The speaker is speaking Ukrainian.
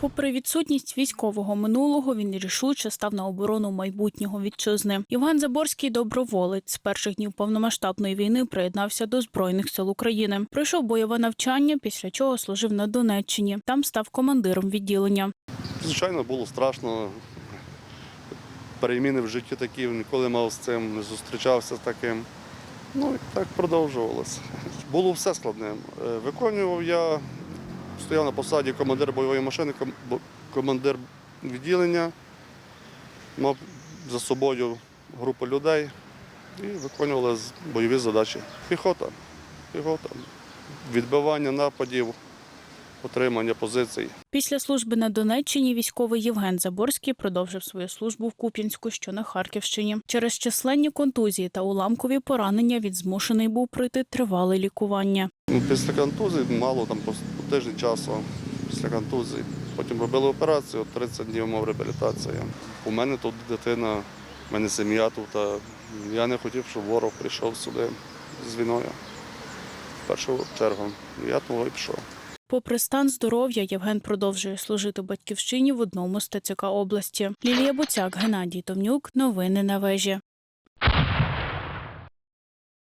Попри відсутність військового минулого, він рішуче став на оборону майбутнього вітчизни. Євген Заборський доброволець з перших днів повномасштабної війни приєднався до збройних сил України. Пройшов бойове навчання, після чого служив на Донеччині. Там став командиром відділення. Звичайно, було страшно. Переміни в житті такі, ніколи мав з цим, не зустрічався з таким. Ну і так продовжувалося. Було все складне. Е, Виконував я, стояв на посаді командир бойової машини, командир відділення, мав за собою групу людей і виконували бойові задачі. Піхота, піхота, відбивання нападів, отримання позицій. Після служби на Донеччині військовий Євген Заборський продовжив свою службу в Куп'янську, що на Харківщині. Через численні контузії та уламкові поранення він змушений був пройти тривале лікування. Ну, після контузії мало там по тиждень часу після контузії. Потім робили операцію, 30 днів мав реабілітація. У мене тут дитина, в мене сім'я тут. Я не хотів, щоб ворог прийшов сюди з війною. В першу чергу. Я того і пішов. Попри стан здоров'я, Євген продовжує служити батьківщині в одному з ТЦК області. Лілія Буцяк, Геннадій Томнюк. Новини на вежі.